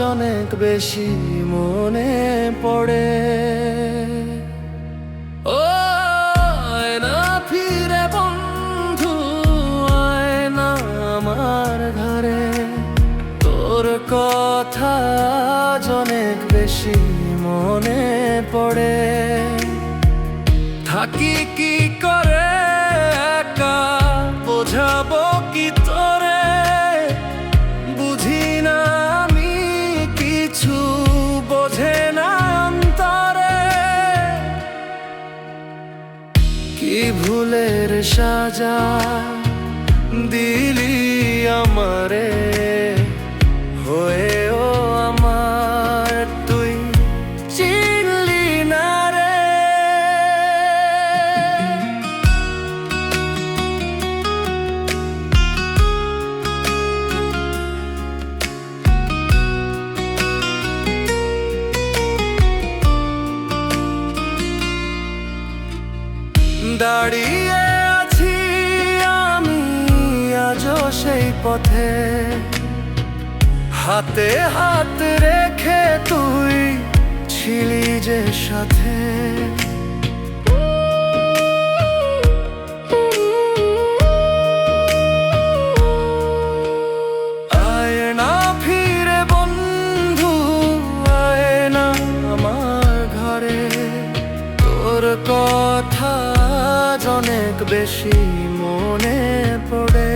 অনেক বেশি মনে পড়ে। ও না ফিরে বন্ধু আয় না আমার ঘরে। তোর কথা অনেক বেশি মনে পড়ে। থাকি কি করে কি ভুলের সাজা দিলি আমারে দাঁড়িয়ে আছি আমি আজ সেই পথে। হাতে হাত রেখে তুই ছিলি যে সাথে। অনেক বেশি মনে পড়ে।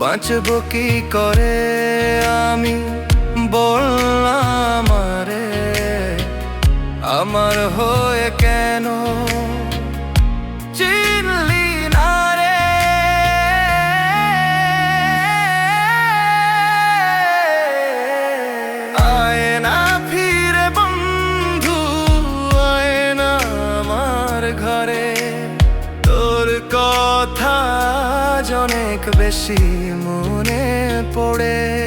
বাঁচব কি করে আমি? বললাম আমারে হয়ে কেন ঘরে তোর কথা অনেক বেশি মনে পড়ে।